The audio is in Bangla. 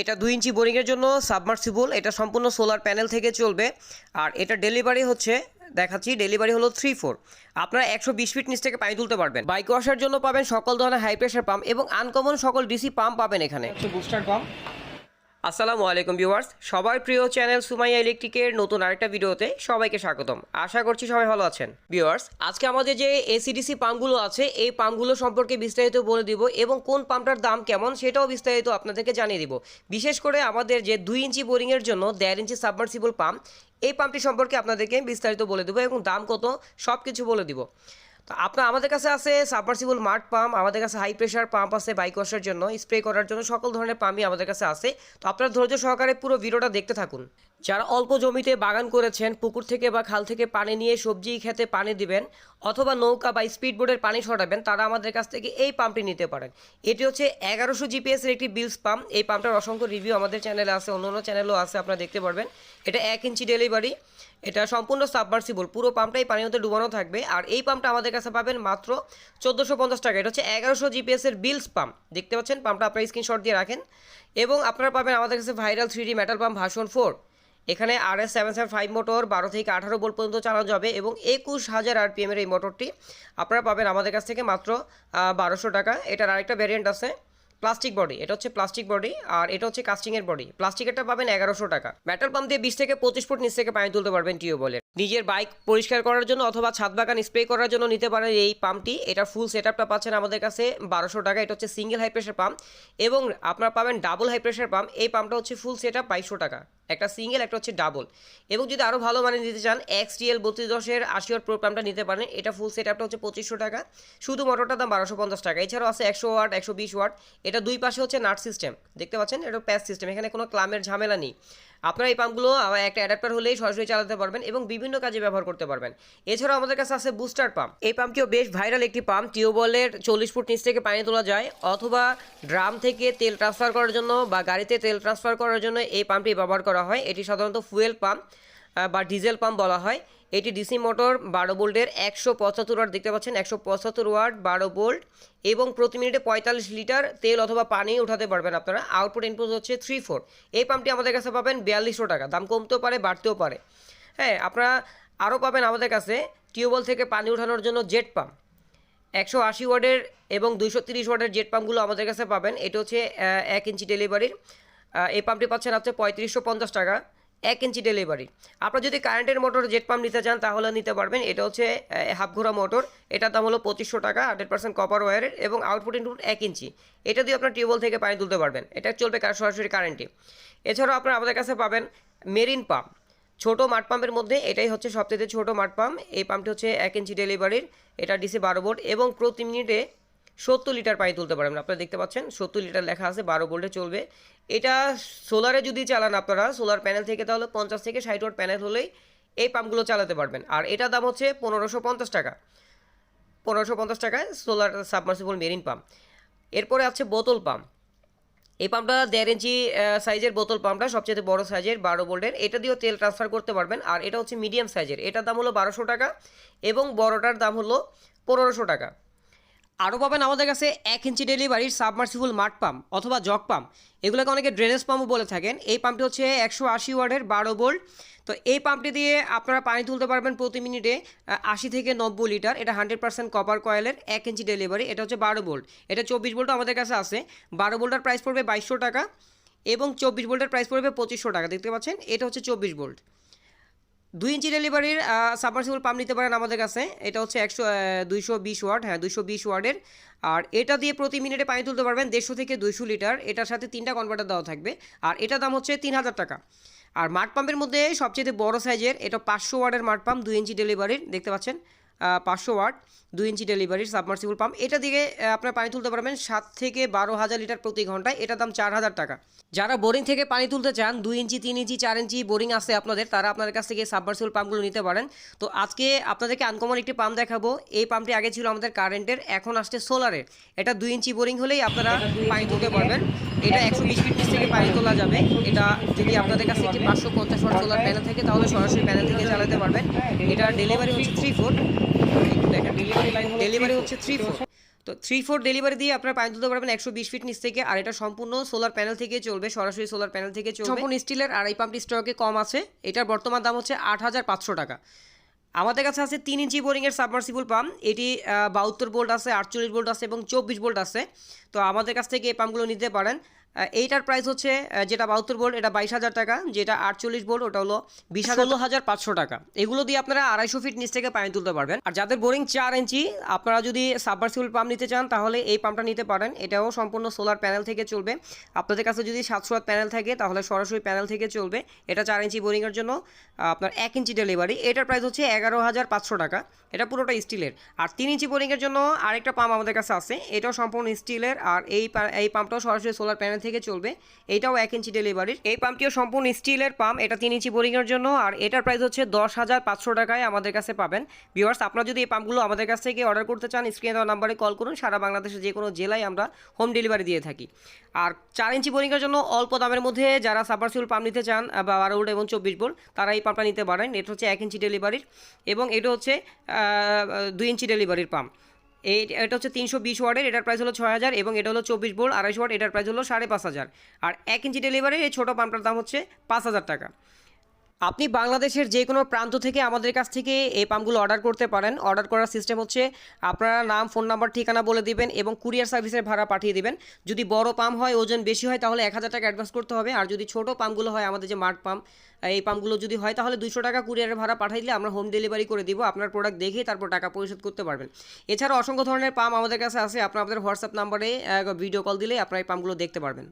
এটা দুই ইঞ্চি বোরিংয়ের জন্য সাবমার্সিবল, এটা সম্পূর্ণ সোলার প্যানেল থেকে চলবে। আর এটা ডেলিভারি হচ্ছে, দেখাচ্ছি, ডেলিভারি হলো থ্রি ফোর আপনারা একশো বিশ ফিট নিচ থেকে পানি তুলতে পারবেন। বাইক ওয়াশার জন্য পাবেন সকল ধরনের হাই প্রেশার পাম্প এবং আনকমন সকল ডিসি পাম্প পাবেন এখানে। বুস্টার পাম্প আসসালামু আলাইকুম ভিউয়ার্স, সবার প্রিয় চ্যানেল সুমাইয়া ইলেকট্রিকের নতুন আরেকটা ভিডিওতে সবাইকে স্বাগতম। আশা করছি সবাই ভালো আছেন। ভিউয়ার্স, আজকে আমাদের যে এসিডিসি পাম্পগুলো আছে, এই পাম্পগুলো সম্পর্কে বিস্তারিত বলে দিব এবং কোন পাম্পটার দাম কেমন সেটাও বিস্তারিত আপনাদেরকে জানিয়ে দিব। বিশেষ করে আমাদের যে দুই ইঞ্চি বোরিংয়ের জন্য দেড় ইঞ্চি সাবমার্সিবল পাম্প, এই পাম্পটি সম্পর্কে আপনাদেরকে বিস্তারিত বলে দেবো এবং দাম কত সব কিছু বলে দিব। আপনার, আমাদের কাছে আছে সাবমার্সিবল মার্ট পাম্প আমাদের কাছে হাই প্রেশার পাম্প আছে বাইক ওয়াশের জন্য স্প্রে করার জন্য সকল ধরনের পাম্পই আমাদের কাছে আছে। তো আপনার ধৈর্য সহকারে পুরো ভিডিওটা দেখতে থাকুন। যারা অল্প জমিতে বাগান করেছেন, পুকুর থেকে বা খাল থেকে পানি নিয়ে সবজি খেতে পানি দিবেন অথবা নৌকা বা স্পিডবোটের পানি সরাবেন তারা আমাদের কাছ থেকে এই পাম্পটি নিতে পারেন। এটি হচ্ছে এগারোশো জিপিএস এর একটি বিলস পাম্প এই পাম্পটার অসংখ্য রিভিউ আমাদের চ্যানেলে আছে অন্য অন্য চ্যানেলও আছে, আপনারা দেখতে পারবেন। এটা এক ইঞ্চি ডেলিভারি এটা সম্পূর্ণ সাবমার্সিবল পুরো পাম্পটাই পানির মধ্যে ডুবানো থাকবে। আর এই পাম্পটা আমাদের কাছে পাবেন মাত্র চোদ্দোশো পঞ্চাশ টাকা। এটা হচ্ছে এগারোশো জিপিএস এর বিলস পাম্প দেখতে পাচ্ছেন, পাম্পটা আপনার স্ক্রিনশট দিয়ে রাখেন। এবং আপনারা পাবেন আমাদের কাছে viral three D metal pump version four এখানে আর S seven seven five motor বারো থেকে আঠারো বোল্ট পর্যন্ত চালানো যাবে এবং একুশ হাজার আর আরপিএমের এই মোটরটি আপনারা পাবেন আমাদের কাছ থেকে মাত্র বারোশো টাকা। এটার আরেকটা ভ্যারিয়েন্ট আছে প্লাস্টিক বডি এটা হচ্ছে প্লাস্টিক বডি আর এটা হচ্ছে কাস্টিংয়ের বডি প্লাস্টিকেরটা পাবেন এগারোশো টাকা। মেটাল পাম্প দিয়ে বিশ থেকে পঁচিশ ফুট নিচ থেকে পানি তুলতে পারবেন টিউবওয়েলের নিজের বাইক পরিষ্কার করার জন্য অথবা ছাদ বাগান স্প্রে করার জন্য নিতে পারেন এই পাম্পটি। এটার ফুল সেট পাচ্ছেন আমাদের কাছে বারোশো টাকা। এটা হচ্ছে সিঙ্গেল হাই প্রেশার পাম্প এবং আপনারা পাবেন ডাবল হাই প্রেশার পাম্প এই পাম্পটা হচ্ছে ফুল সেট আপ বাইশশো টাকা। একটা সিঙ্গেল একটা হচ্ছে ডাবল এবং যদি আরও ভালো মানে নিতে চান এক্স টিএল বত্রিশ দশের আশি ওয়াট প্রো পাম্পটা নিতে পারেন। এটা ফুল সেট আপটা হচ্ছে পঁচিশশো টাকা। শুধু মোটরটার দাম বারোশো পঞ্চাশ টাকা। এছাড়াও আছে একশো ওয়াট, একশো বিশ ওয়াট। এটা দুই পাশে হচ্ছে নাট সিস্টেম দেখতে পাচ্ছেন? এটা প্যাচ সিস্টেম এখানে কোনো ক্লামের ঝামেলা নেই। আপনারা এই পাম্পগুলো একটা অ্যাডাপ্টার হলেই সরাসরি চালাতে পারবেন এবং বিভিন্ন কাজে ব্যবহার করতে পারবেন। এছাড়াও আমাদের কাছে আছে বুস্টার পাম্প এই পাম্পটিও বেশ ভাইরাল একটি পাম্প টিউবওয়েলের চল্লিশ ফুট নিচ থেকে পানি তোলা যায় অথবা ড্রাম থেকে তেল ট্রান্সফার করার জন্য বা গাড়িতে তেল ট্রান্সফার করার জন্য এই পাম্পটি ব্যবহার করা হয়। এটি সাধারণত ফুয়েল পাম্প বা ডিজেল পাম্প বলা হয়। এটি ডিসি মোটর বারো বোল্টের একশো পঁচাত্তর ওয়াট দেখতে পাচ্ছেন, একশো পঁচাত্তর ওয়াট বারো বোল্ট এবং প্রতি মিনিটে পঁয়তাল্লিশ লিটার তেল অথবা পানি উঠাতে পারবেন আপনারা। আউটপুট ইনপুট হচ্ছে থ্রি ফোর এই পাম্পটি আমাদের কাছে পাবেন বিয়াল্লিশশো টাকা। দাম কমতেও পারে, বাড়তেও পারে। হ্যাঁ আপনারা আরও পাবেন আমাদের কাছে টিউবওয়েল থেকে পানি ওঠানোর জন্য জেট পাম্প। একশো আশি ওয়ার্ডের এবং দুইশো তিরিশ ওয়ার্ডের জেট পাম্পগুলো আমাদের কাছে পাবেন। এটা হচ্ছে এক ইঞ্চি ডেলিভারির। এই পাম্পটি পাচ্ছেন হচ্ছে পঁয়ত্রিশশো পঞ্চাশ টাকা। এক ইঞ্চি ডেলিভারি আপনারা যদি কারেন্টের মোটর জেট পাম্প নিতে চান, তাহলে নিতে পারবেন। এটা হচ্ছে হাফ ঘোরা মোটর এটার দাম হলো পঁচিশশো টাকা হান্ড্রেড পার্সেন্ট কপার ওয়ারের এবং আউটপুট ইনপুট এক ইঞ্চি। এটা দিয়ে আপনার টিউবওয়েল থেকে পানি তুলতে পারবেন। এটা চলবে সরাসরি কারেন্টে এছাড়াও আপনারা আমাদের কাছে পাবেন মেরিন পাম্প ছোটো মাঠ পাম্পের মধ্যে এটাই হচ্ছে সবথেকে ছোটো মাঠ পাম্প এই পাম্পটি হচ্ছে এক ইঞ্চি ডেলিভারির এটা ডিসি বারো বোল্ট এবং প্রতি মিনিটে সত্তর লিটার পানি তুলতে পারবেন আপনারা দেখতে পাচ্ছেন, সত্তর লিটার লেখা আছে, বারো ভোল্টে চলবে। এটা সোলারে যদি চালান আপনারা, সোলার প্যানেল থেকে তাহলে পঞ্চাশ থেকে ষাট ওয়াট প্যানেল হলেই এই পাম্পগুলো চালাতে পারবেন। আর এটার দাম হচ্ছে পনেরোশো পঞ্চাশ টাকা। পনেরোশো পঞ্চাশ টাকায় সোলার সাবমার্সিবল মেরিন পাম্প। এরপরে আছে বোতল পাম্প। এই পাম্পটা দেড় ইঞ্চি সাইজের বোতল পাম্পটা, সবচেয়ে বড় সাইজের বারো বোল্টের এটা দিয়েও তেল ট্রান্সফার করতে পারবেন। আর এটা হচ্ছে মিডিয়াম সাইজের এটার দাম হলো বারোশো টাকা এবং বড়টার দাম হলো পনেরোশো টাকা। আরও পাবেন আমাদের কাছে এক ইঞ্চি ডেলিভারির সাবমার্সিবল মাঠ পাম্প অথবা জগ পাম্প। এগুলোকে অনেকে ড্রেনেজ পাম্পও বলে থাকেন। এই পাম্পটি হচ্ছে একশো আশি ওয়ার্ডের বারো বোল্ট। তো এই পাম্পটি দিয়ে আপনারা পানি তুলতে পারবেন প্রতি মিনিটে আশি থেকে নব্বই লিটার। এটা হান্ড্রেড পার্সেন্ট কপার কয়েলের এক ইঞ্চি ডেলিভারি। এটা হচ্ছে বারো বোল্ট। এটা চব্বিশ ভোল্ট আমাদের কাছে আছে। বারো ভোল্টের প্রাইস পড়বে বাইশশো টাকা এবং চব্বিশ বোল্টের প্রাইস পড়বে পঁচিশশো টাকা। দেখতে পাচ্ছেন? এটা হচ্ছে চব্বিশ ভোল্ট দুই ইঞ্চি ডেলিভারির সাবমার্সিবল পাম্প নিতে পারেন আমাদের কাছে। এটা হচ্ছে একশো দুইশো বিশ ওয়ার্ড হ্যাঁ দুইশো বিশ ওয়ার্ডের আর এটা দিয়ে প্রতি মিনিটে পানি তুলতে পারবেন দেড়শো থেকে দুইশো লিটার। এটার সাথে তিনটা কনভার্টার দেওয়া থাকবে। আর এটার দাম হচ্ছে তিন হাজার টাকা। আর মাঠ পাম্পের মধ্যে সবচেয়ে বড় সাইজের এটা পাঁচশো ওয়ার্ডের মাঠ পাম্প দুই ইঞ্চি ডেলিভারির দেখতে পাচ্ছেন? পাঁচশো ওয়াট দুই ইঞ্চি ডেলিভারির সাবমার্সিবল পাম্প এটা দিয়ে আহ, আপনার পানি তুলতে পারবেন সাত থেকে বারো হাজার লিটার প্রতি ঘন্টায়। এটার দাম চার হাজার টাকা। যারা বোরিং থেকে পানি তুলতে চান দুই ইঞ্চি তিন ইঞ্চি চার ইঞ্চি বোরিং আছে আপনাদের তারা আপনাদের কাছ থেকে সাবমার্সিবল পাম্পগুলো নিতে পারেন। তো আজকে আপনাদেরকে আনকমন একটি পাম্প দেখাবো। এই পাম্পটি আগে ছিল আমাদের কারেন্টের এখন আসছে সোলারের এটা দুই ইঞ্চি বোরিং হলেই আপনারা পানি তুলতে পারবেন। এটা একশো বিশ ফিট থেকে পানি তোলা যাবে। এটা যদি আপনাদের কাছে একটি পাঁচশো পঞ্চাশ ওয়াট সোলার প্যানেল থাকে, তাহলে সরাসরি প্যানেল থেকে চালাতে পারবেন। এটা ডেলিভারি হচ্ছে থ্রি দেখেন ডেলিভারি ডেলিভারি হচ্ছে থ্রি ফোর তো থ্রি ফোর ডেলিভারি দিয়ে আপনারা পানি তুলতে পারবেন একশো বিশ ফিট নিচ থেকে, আর এটা সম্পূর্ণ সোলার প্যানেল থেকে চলবে, সরাসরি সোলার প্যানেল থেকে চলবে। সম্পূর্ণ স্টিলের আর এই পাম্পটি স্টকে কম আছে। এটার বর্তমান দাম হচ্ছে আট হাজার পাঁচশো টাকা। আমাদের কাছে আছে তিন ইঞ্চি বোরিংয়ের সাবমার্সিবল পাম্প। এটি বাহাত্তর ভোল্ট আছে, আটচল্লিশ ভোল্ট আছে এবং চব্বিশ ভোল্ট আছে। তো আমাদের কাছ থেকে এই পাম্পগুলো নিতে পারেন। এইটার প্রাইস হচ্ছে যেটা বাহাত্তর ভোল্ট এটা বাইশ হাজার টাকা, যেটা আটচল্লিশ ভোল্ট ওটা হলো বিশ ষোলো হাজার পাঁচশো টাকা। এগুলো দিয়ে আপনারা আড়াইশো ফিট নিচ থেকে পানি তুলতে পারবেন। আর যাদের বোরিং চার ইঞ্চি আপনারা যদি সাবমার্সিবল পাম্প নিতে চান, তাহলে এই পাম্পটা নিতে পারেন। এটাও সম্পূর্ণ সোলার প্যানেল থেকে চলবে। আপনাদের কাছে যদি সাতশো প্যানেল থাকে, তাহলে সরাসরি প্যানেল থেকে চলবে। এটা চার ইঞ্চি বোরিংয়ের জন্য আপনার এক ইঞ্চি ডেলিভারি এটার প্রাইস হচ্ছে এগারো হাজার পাঁচশো টাকা। এটা পুরোটা স্টিলের আর তিন ইঞ্চি বোরিংয়ের জন্য আরেকটা পাম্প আমাদের কাছে আছে। এটাও সম্পূর্ণ স্টিলের আর এই এই পাম্পটাও সরাসরি সোলার প্যানেল থেকে চলবে। এটাও এক ইঞ্চি ডেলিভারির এই পাম্পটিও সম্পূর্ণ স্টিলের পাম্প এটা তিন ইঞ্চি বোরিংয়ের জন্য। আর এটার প্রাইস হচ্ছে দশ হাজার পাঁচশো টাকায় আমাদের কাছে পাবেন। ভিউয়ার্স আপনারা যদি এই পাম্পগুলো আমাদের কাছ থেকে অর্ডার করতে চান স্ক্রিনে দেওয়া নাম্বারে কল করুন। সারা বাংলাদেশের যে কোনো জেলায় আমরা হোম ডেলিভারি দিয়ে থাকি। আর চার ইঞ্চি বোরিংয়ের জন্য অল্প দামের মধ্যে যারা সাবমার্সিবল পাম্প নিতে চান বা বারো ভোল্ট এবং চব্বিশ ভোল্ট তারা এই পাম্পটা নিতে পারেন। এটা হচ্ছে এক ইঞ্চি ডেলিভারির এবং এটা হচ্ছে দুই ইঞ্চি ডেলিভারির পাম্প এই, এটা হচ্ছে তিনশো বিশ ওয়ার্ডের, এটার প্রাইস হলো ছয় হাজার এবং এটা হলো চব্বিশ বোর্ড, আড়াইশো ওয়ার্ড, এটার প্রাইস হলো সাড়ে পাঁচ হাজার। আর এক ইঞ্চি ডেলিভারি এই ছোটো পাম্পটার দাম হচ্ছে পাঁচ হাজার টাকা। আপনি বাংলাদেশের যে কোনো প্রান্ত থেকে আমাদের কাছ থেকে এই পাম্পগুলো অর্ডার করতে পারেন। অর্ডার করার সিস্টেম হচ্ছে আপনারা নাম, ফোন নাম্বার, ঠিকানা বলে দিবেন এবং কুরিয়ার সার্ভিসের ভাড়া পাঠিয়ে দিবেন। যদি বড় পাম্প হয়, ওজন বেশি হয়, তাহলে এক হাজার টাকা অ্যাডভান্স করতে হবে। আর যদি ছোটো পাম্পগুলো হয়, আমাদের যে মার্ট পাম্প, এই পাম্পগুলো যদি হয়, তাহলে দুশো টাকা কুরিয়ারের ভাড়া পাঠাইলে আমরা হোম ডেলিভারি করে দিব। আপনার প্রোডাক্ট দেখে তারপর টাকা পরিশোধ করতে পারবেন। এছাড়াও অসংখ্য ধরনের পাম্প আমাদের কাছে আছে। আপনার আমাদের হোয়াটসঅ্যাপ নাম্বারে ভিডিও কল দিলে আপনারা এই পাম্পগুলো দেখতে পারবেন।